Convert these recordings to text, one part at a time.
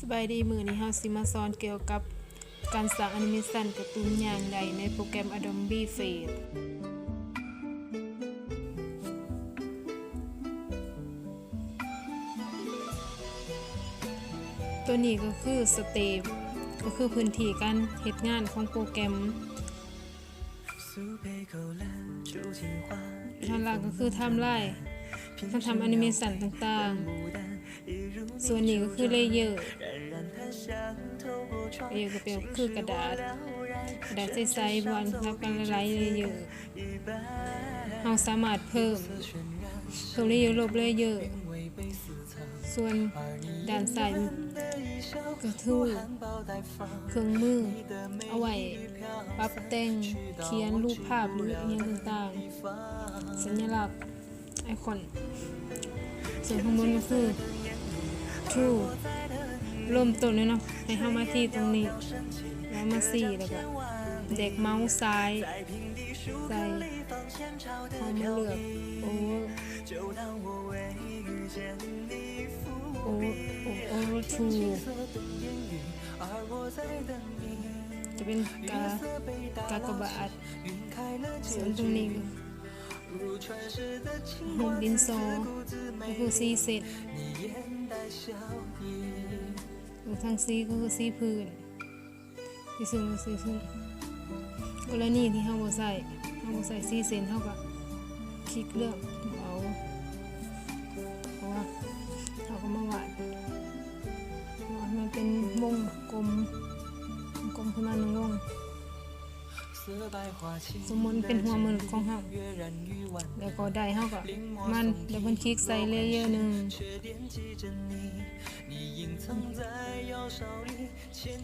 สบายดีมือนี้เฮาสิมาสอนเกี่ยวกับการสร้างแอนิเมชันการ์ตูนอย่างใดในโปรแกรม Adobe Flash ตัวนี้ก็คือสเตปก็คือพื้นที่การเฮ็ดงานของโปรแกรมทางหลังก็คือทำลายการทำแอนิเมชันต่างๆ ส่วนนี้ก็คือเลเยอร์ เยอร์ก็เป็นคือกระดาษ กระดาษใสๆบอลรับกันหลายๆเลเยอร์เราสามารถเพิ่มเพิ่มเลเยอร์ลบเลเยอร์ส่วนด้านซ้ายก็คือเครื่องมือ เอาไว้ปรับแต่งเขียนรูปภาพหรืออหย่างต่างๆ สัญลักษณ์ไอคอนส่วนข้างบนก็คือ true เริ่มต้นเลยเนาะให้เข้ามาที่ตรงนี้ แล้วมาสี่แล้วก็เด็กเมาส์ซ้ายใส่พอมาเลือก over over over true จะเป็นกากากบาทส่วนตรงนี้หุบดินโซก็คือซีเซตทางซีก็คือซีพื้นที่ซึ่งก็คือซึ่งกรณีที่เฮาบ่ใส่เฮาบ่ใส่ซีเซนเฮาก็คลิกเลือกเอาเพราะว่าเฮาก็มาวาดวาดมันเป็นวงกลมกลมขึ้นมาหนึ่งวงสมมติเป็นหัวมือของเฮาแล้วก็ได้เฮาก็มันดับเบิลคลิกใส่เลเยอร์หนึ่ง จ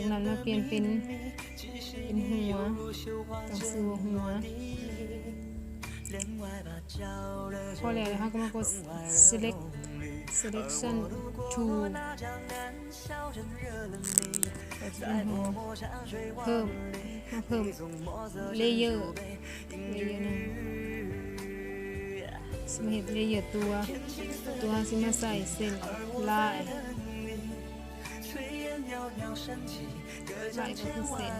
ากนั้นมาเปลี่ยนเป็นเป็นหัวต้องซื้อหัวพอแล้วเฮาก็มากด select selection tool เป็นหัวเพิ่มมาเพิ่มเลเยอร์เลเยอร์หนึ่งสมเห็นเลเยอร์ตัว ตัวสิมาใส่เส้นลาย ลายก็คือเส้น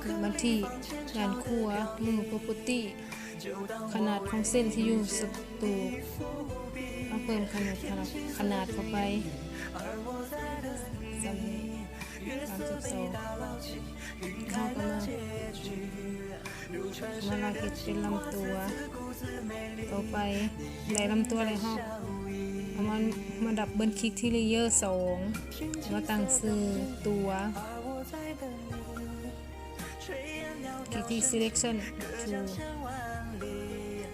เกิดมาที่ด้านขั้วมือ property ขนาดของเส้นที่อยู่สตูเอาเพิ่มขนาดขนาดขนาดเข้าไปสำเร็จสามสิบสองเข้ากันมามาลาเก็ดเป็นลำตัว ต่อไปได้ลำตัวอะไรฮะเอา มามาดับเบิลคลิกที่เลเยอร์สองมาตั้งซื้อตัวคลิกที่ selection to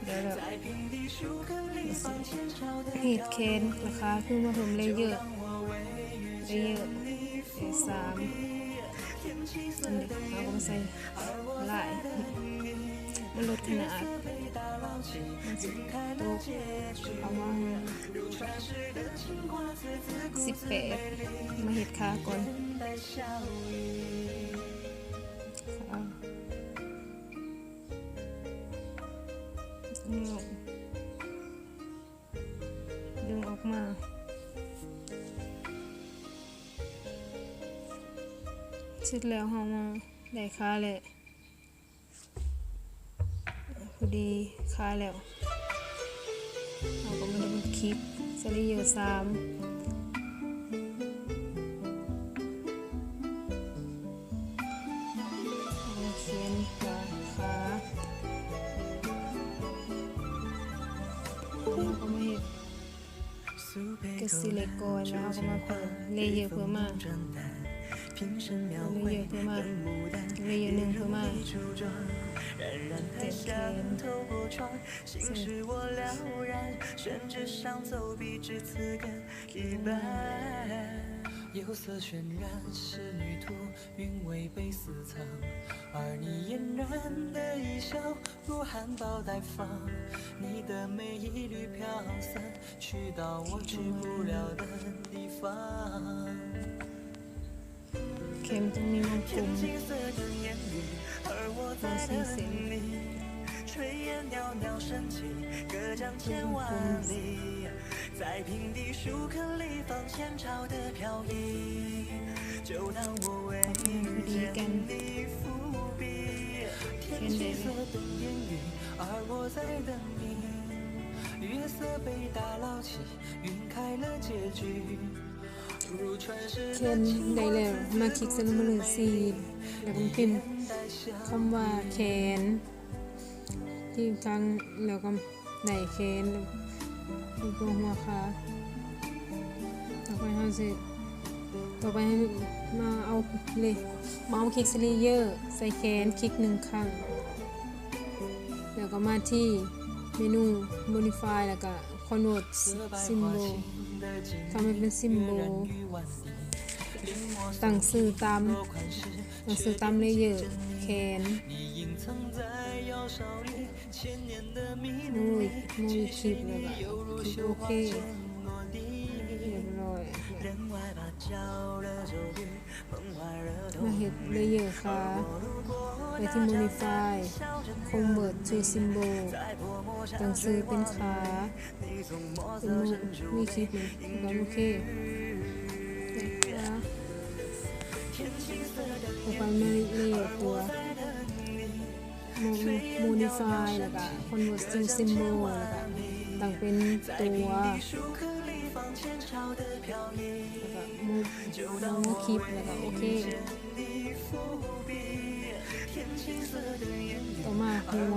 เดี๋ยวเราเหตุเคนราคาคือมาเพิ่มเลเยอร์เลเยอร์เอสามอันนี้เอาก็มาใส่ลายมันลดขนาด มันสิตกเอามาสิบแปดมาเห็ดขาก่อนดึงออกดึงออกมาเสร็จแล้วเรามาได้ค่าแหละ ดีค่าแล้วเราก็มาดูคลิปสลีเยอร์สามเขียนขาขาเราก็มาเห็นกสิเลกอนแล้วเราก็มาเพิ่มเลเยอร์เพิ่มมาเลเยอร์เพิ่มมาเลเยอร์หนึ่งเพิ่มมา 冉冉檀香透过窗心事我了然宣纸上走笔至此搁一半釉色渲染仕女图韵味被私藏而你嫣然的一笑如含苞待放。你的美一缕飘散去到我去不了的地方。在等你炊烟袅袅升起隔江千万里在瓶底书汉隶仿前朝的飘逸就当我为遇见你伏笔天青色等烟雨而我在等你月色被打捞起晕开了结局如传世的自美 คำว่าแขนที่ฟังแล้วก็ไหนแขนแล้วก็หัวค่ะต่อไปเราจะต่อไปมาเอาเลยมาเอาคลิกสลีเยอร์ใส่แขนคลิกหนึ่งครั้ง แล้วก็มาที่เมนู modify แล้วก็ convert symbol ทำให้เป็น symbol ตั้งสื่อตามตั้งสื่อตามเลเยอร์ can อุ้ยมุยคลิปเลยแบบคลิปโอเคเรียบร้อยมาเห็ดเลยเยอร์ค่ะไปที่ modify convert to symbol ตังซื้อเป็นขาเป็นมีคลิปเลยแบบโอเค แล้วก็เนยเลยตัวโมนิฟายแล้วก็คอนเวอร์สซิงซิมโบลแล้วก็ต่างเป็นตัวแล้วก็มโแมูคลิปแล้วก็โอเคต่อมาหัว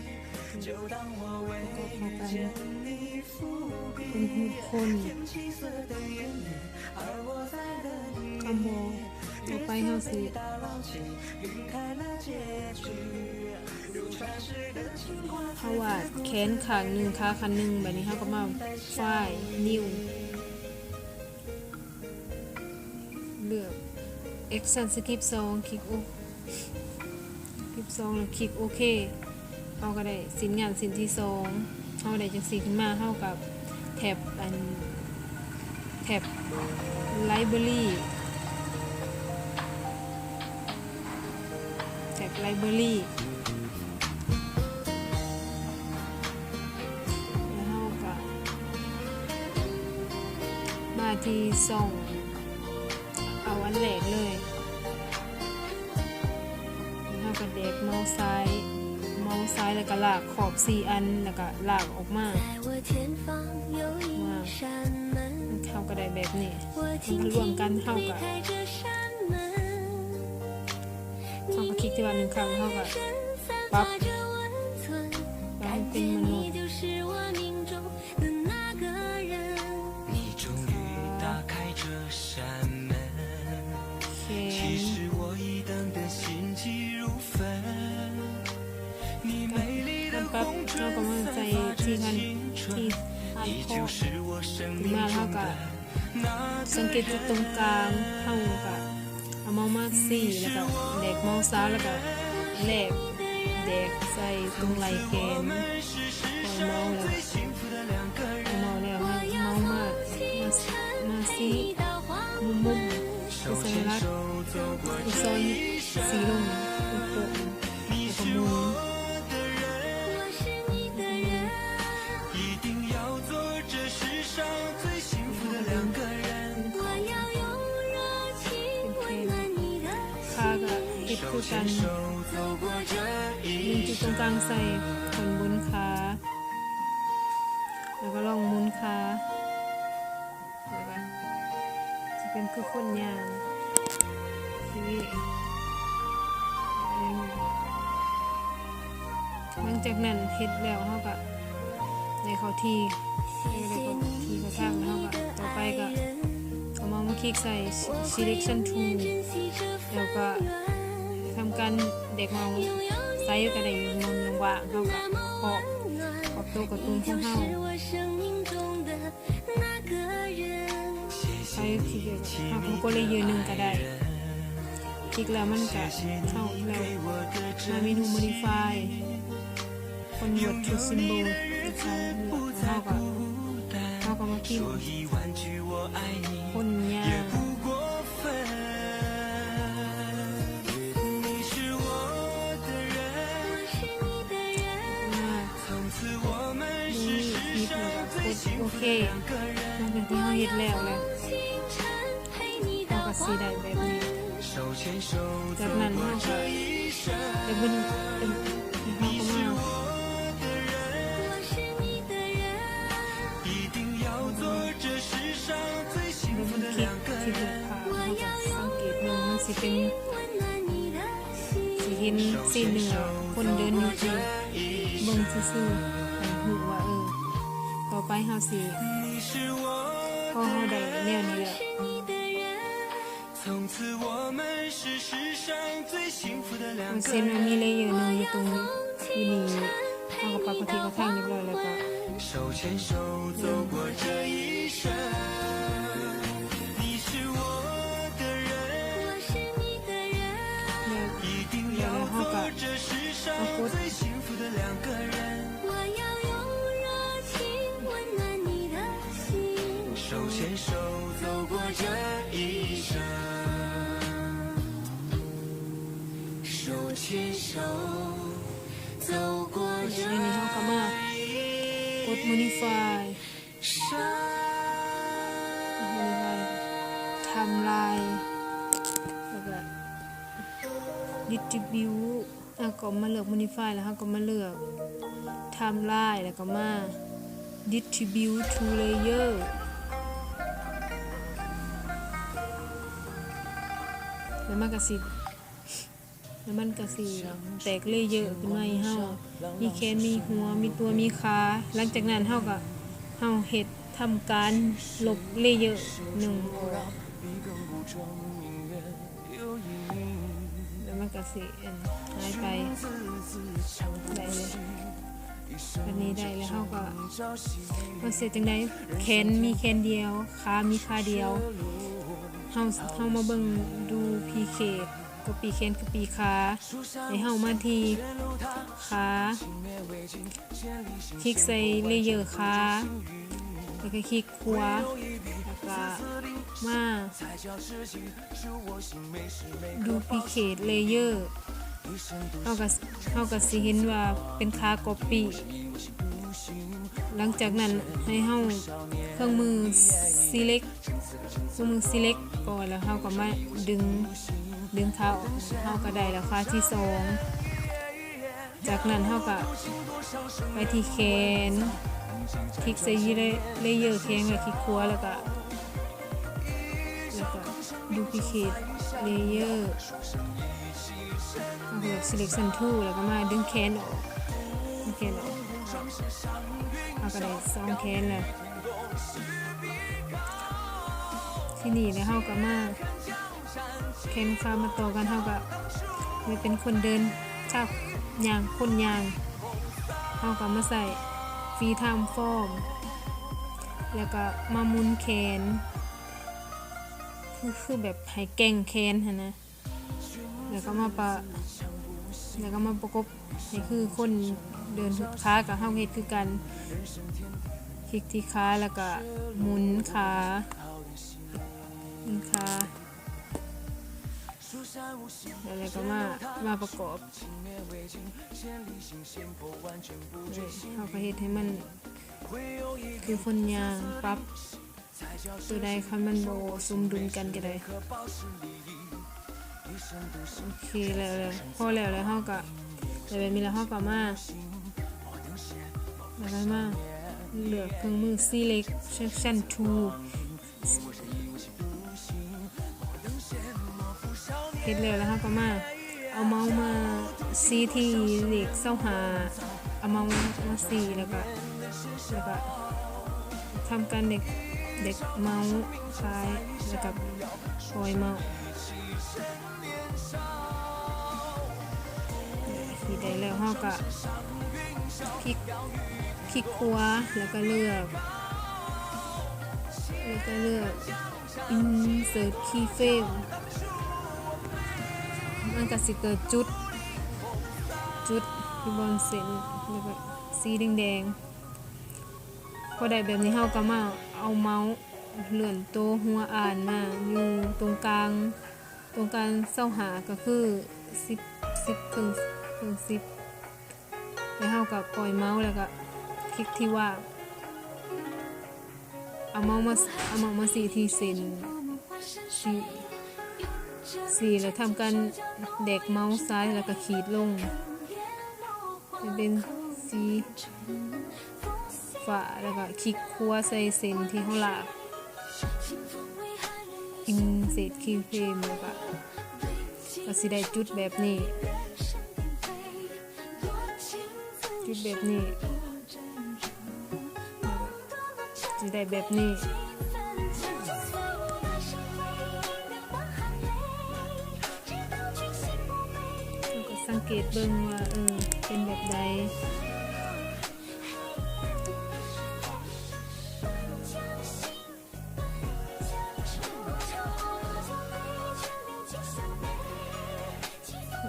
就当我为见你伏笔， เป็นหูคน 天青色等烟雨，而我在等 คำบอกต่อไปเฮาสิ 打捞起，晕开了结局。如传世的情话， เฮาวาดแขนขางหนึ่งขาขางหนึ่งแบบนี้เฮาก็มาฝ้ายนิ้ว เลือก action skip 2คลิกโอคลิก2แล้วคลิกโอเค เฮาก็ได้สินงานสินที่2เฮาได้จังสีขึ้นมาเฮากับแท็บอันแท็บ library แท็บ library แล้วเฮาก็มาที่ส่องเอาอันแรกเลยแล้วเฮาก็เด็กเมาส์ซ้าย ซ้ายแล้วก็ลากขอบสี่อันแล้วก็ลากออกมาเข้าก็ได้แบบนี้มันรวมกันเข้ากับเข้ากับคลิกที่ว่าหนึ่งครั้งเข้ากับปั๊บ ราก็มันใจที่มันที่อันพอถึงมาเท่ากับสังเกตจุดตรงกลางเท่ากับเอามองมาสี่แล้วก็เด็กมองซ้ายแล้วก็แล็บเด็กใส่ตรงไหล่แกนมองแล้วมองแล้วมองมามาสี่มุมมุมคือสัญลักษณ์คือซอยสีลง กันงจุดตรงกลางใส่ขนบุนขาแล้วก็ลองมุนขาแล้วก็จะเป็นคือคนยานทีวีหลังจากนั้นเฮ็ดแล้วเขาก็ในเขาทีในเขาทีกระทางเขาก็ต่อไปก็เอามามาคิกใส่ selection tool แล้วก็ กันเด็กมองไซส์ก็ได้นมลงว่าเขาก็ขอบขอบตัวกับตุ้มขอเขาไซส์ที่เดียวเขาก็เลยยืนหนึ่งก็ได้คลิกแล้วมันก็เข้าแล้วมาเมนู modify คนหยดชุดซิมโบลใช้เขากัเขาก็มาคิดคนยา OK，那个地方也了了，我期待呗，不能，再不能的你，也不能，也不能了。สิ่งหนึ่งคนเดินอยู่ที่บงซื่อ 好是好的聊聊。从此我们是世上最幸福的两个人。我想念你的那一，你，个。手牵手走过这一生。 นี่มีห้องกามากด modify ทำลายแล้วก็ tribue อะก็มาเลือก modify แล้วฮะก็มาเลือกทำลายแล้วก็มา distribute to layer แล้วมากระสิ แล้วมันก็สีแตกเลยเยอะขึ้นมาให้เฮามีแขนมีหัวมีตัวมีขาหลังจากนั้นเฮาก็เฮาเฮ็ดทำการหลบเลเยอะหนึ่งแล้วมันก็สีหายไปได้เลยวันนี้ได้แล้วเขาก็มาเสียจังได้แขนมีแขนเดียวขามีขาเดียวเฮาเฮามาเบิ่งดูพีเค กับปีแขนกับปีขาให้เฮามาที่ขาคลิกใส่เลเยอร์ขาแล้วก็คลิกขวาแล้วก็มาดูพีเคเลเยอร์เฮาก็เฮาก็สิเห็นว่าเป็นขา copy หลังจากนั้นให้เฮาเครื่องมือ select เครื่องมือ select ก่อนแล้วเฮาก็มาดึง ดึงเท้าออกเฮาก็ได้แล้วค่ะที่สองจากนั้นเฮาก็ไปที่แขนคลิกใส่ยีเลเยอร์แขนแล้วคลิกขวาแล้วก็แล้วก็ดูพิเคทเลเยอร์เอาไป selection tool แล้วก็มาดึงแขนออกดึงแขนออกเอากระไดซองแคนเลยที่นี่แล้วเฮาก็มา แคนข้ามาต่อกันเฮาก็ไม่เป็นคนเดินข้าวยางคนยางเฮาก็มาใส่ฟรีไทม์ฟอร์มแล้วก็มาหมุนแขนคือคือแบบให้แก่งแขนหั่นนะแล้วก็มาปะแล้วก็มาประกบให้คือคนเดินทุกขากับเฮาเฮ็ดคือกันคลิกที่ขาแล้วก็หมุนขาหมุนขา แล้วเราก็มามาประกอบนี่เฮาก็เฮ็ดให้มันคือคนยางปรับตัวใดคันมันโบ่สมดุลกันก็ได้โอเคแล้วแล้วพอแล้วแล้วเฮาก็แต่แบบนี้แล้วเฮาก็มาแล้วก็มาเลือกเครื่องมือ select section 2 เฮ็ดแล้วแล้วเฮาก็มาเอาเมาส์มาซีที่เลขเส้าหาเอาเมาส์มาซีแล้วก็แล้วก็ทำการเด็กเด็กเมาส์ซ้ายแล้วก็ปล่อยเมาส์สีได้แล้วเฮาก็พลิกพลิกขวแล้วก็เลือกแล้วก็เลือก insert keyframe มันก็สิเกิดจุด จุดที่บนเส้นแล้วก็สีแดงๆพอได้แบบนี้เฮาก็มาเอาเมาส์เลื่อนโตวหัวอ่านมาอยู่ตรงกลาง ตรงกลางเส้าหาก็คือ10 10ถึงถึง10แล้วเฮาก็ปล่อยเมาส์แล้วก็คลิกที่ว่าเอาเมาส์มาเอาเมาส์มาสีที่เส้นสี สีแล้วทำการเด็กเมาส์ซ้ายแล้วก็ขีดลงให้เป็นสีฟ้าแล้วก็คลิกคัวใส่เส้นที่เฮาลากอินเศษคิวเฟมแล้วก็ก็สิได้จุดแบบนี้ จุดแบบนี้สิได้แบบนี้ เกตเบิ่งว่าเออเป็นแบบใด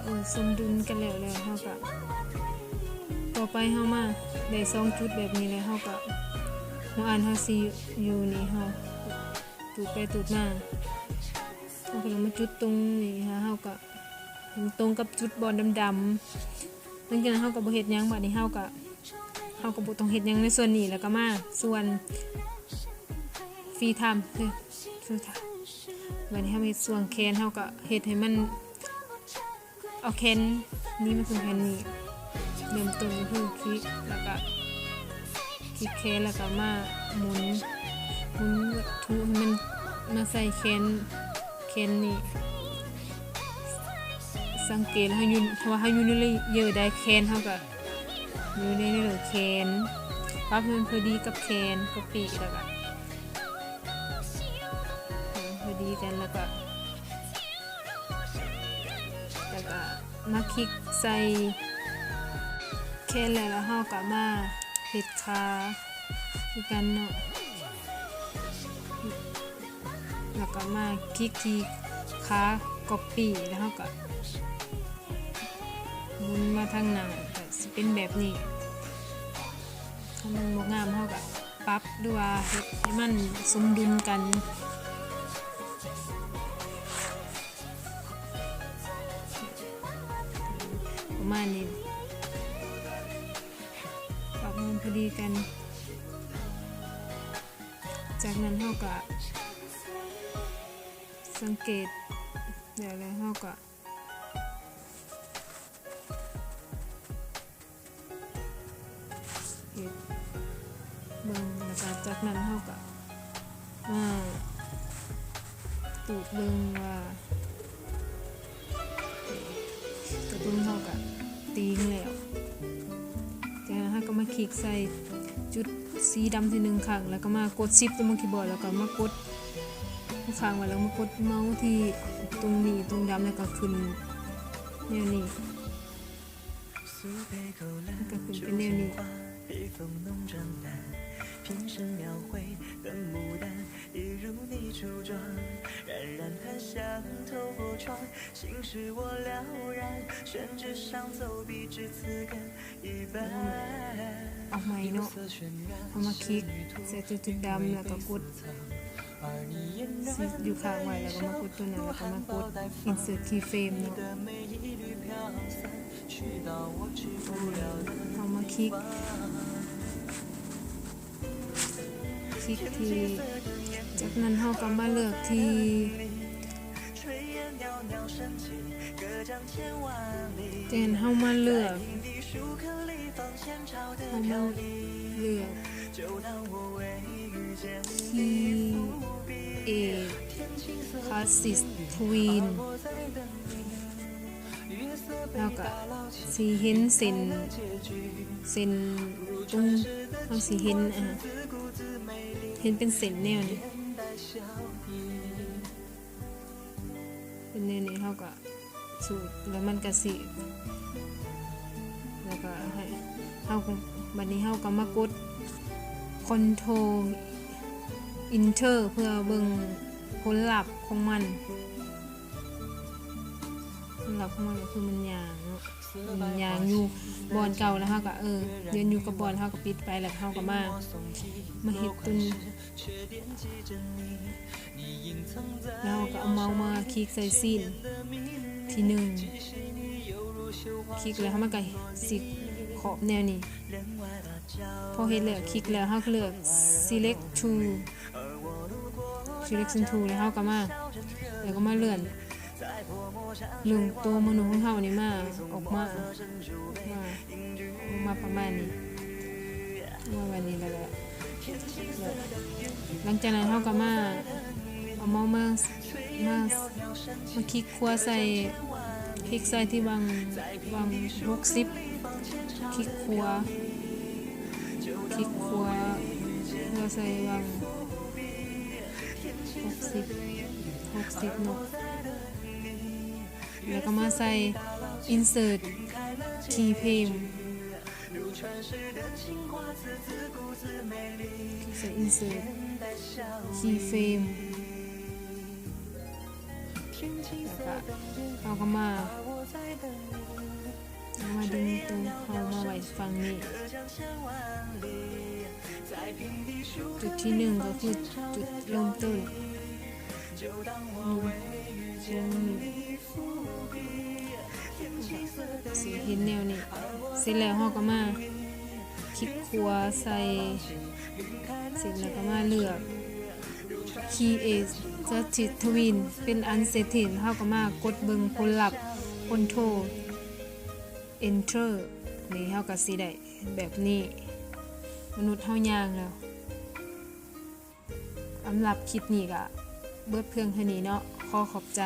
เออสมดุลกันแล้วแล้วเฮาก็ต่อไปเฮามาได้สองจุดแบบนี้แล้วเฮาก็หัวอ่านเฮาสิอยู่นี่เฮาตูดไปตูดมาเฮาก็ลงมาจุดตรงนี้ฮะเฮาก็ ตรงกับจุดบอลดำๆหลังจากนั้นเฮาก็บ่เฮ็ดหยังบัดนี้เฮาก็เฮาก็บ่ต้องเฮ็ดหยังในส่วนนี้แล้วก็มาส่วนฟรีไทม์คือฟรีไทม์บัดนี้เฮาเฮ็ดส่วนแคนเฮาก็เฮ็ดให้มันเอาแคนนี้มาถึงแคนนี้เริ่มต้นคือคลิกแล้วก็คลิกแคนแล้วก็มาหมุนหมุนวัตถุให้มันมาใส่แคนแคนนี่ สังเกตให้อยืนเพราะว่าให้อยืนเลยเยอะได้แคนเท่ากับอยู่ในนี่เลยแคนปรับให้มันพอดีกับแคนกับปีแล้วก็พอดีกันแล้วก็แล้วก็มาคลิกใส่แค่แล้วแล้วเฮาก็มาเฮ็ดขาคือกันเนาะแล้วก็มาคลิกที่ขา copy แล้วก็ มุนมาทางหน้าก็สิเป็นแบบนี้ถ้ามันบ่งามเฮาก็ปรับด้วยว่าเฮ็ดให้มันสมดุลกันประมาณนี้ปรับมันพอดีกัน จากนั้นเราก็สังเกตเดี๋ยวแล้วเราก็ะจะจากนั้นเท่ากับมาตูดเบิงว่าตูดเบิงเท่ากับตีงแล้วจากนั้นฮาก็มาคลิกใส่จุดสีดำที่หนึ่งข้างแล้วก็มากดซิปตัวมืนคีย์บอร์ดแล้วก็มากดค้างไว้แล้วมากดเมาส์ที่ตรงนี้ตรงดำแล้วก็ขึ้นแนวนี่ก็ขึ้นเป็นแนวนี้ 披风浓妆淡，平生描绘的牡丹，一如你初妆，冉冉檀香透过窗，心事我了然，宣纸上走笔至词根一半。 เอาใหม่เนาะเอามาคลิกใส่จุดๆดำแล้วก็กด 而你嫣 ซิ 然 อยู่ข้างไว้แล้วก็มากดตัวนั้นแล้วก็มากด insert keyframe เนาะ 的每一缕飘散，去到我去不了的 เอามาคลิก พริกที จากนั้นเฮาก็มาเลือกทีเจนเฮามาเลือกเฮามาเลือกทีเอคลาสสิสทวีน แล้วก็สีเห็นเส้นเส้นตรงเราสีเห็นอะเห็นเป็นเส้นแนวนี่เป็นแนวนี้เขาก็สูตรแล้วมันก็สีแล้วก็ให้เขาก็บันนี้เขาก็มากดคอนโทรอินเทอร์เพื่อเบิ่งผลลัพธ์ของมัน ผลลัพธ์ของมันก็คือมันยางเนาะมันยางอยู่บอนเก่าแล้วเฮาก็เออเรียนอยู่กับบอนเฮาก็ปิดไปแล้วเฮาก็มามาเฮ็ดตุนแล้วก็เอาเมาส์มาคลิกใส่ซีนทีหนึ่งคลิกแล้วเฮามันก็สิขอบแนวนี้พอเฮ็ดแล้วคลิกแล้วเฮาก็เลือก select to selection to แล้วเฮาก็มาแล้วก็มาเลื่อน เลื่อนตัวมนุษย์ของเฮานี่มาออกมาออกมาออกมาประมาณนี้ประมาณนี้แล้วก็แล้วหลังจากนั้นเฮาก็มาเอาเมามามามาคลิกขวใส่คลิกใส่ที่วางวาง60คลิกขวคลิกขวเราใส่วางหกสิบหกสิบเนาะ แล้วก็มาใส่ insert key frame ใส่ insert key frame แล้วก็เอาก็มาเอามาดึงตัวเอามาไว้ฝั่งนี้จุดที่หนึ่งก็คือจุดเริ่มต้น สีเห็นแนวนี้เสร็จแล้วเราก็มาคลิกขวใส่เสร็จแล้วก็มาเลือก key a จะจิตทวินเป็นอันเสร็จถิ่นเราก็มากดเบิงผลลัพธ์ control enter นี่เราก็สิได้แบบนี้ มนุษย์เฮายางแล้วสำหรับคลิปนี้ก็เบิดเพียงเท่านี้เนาะ ขอขอบใจ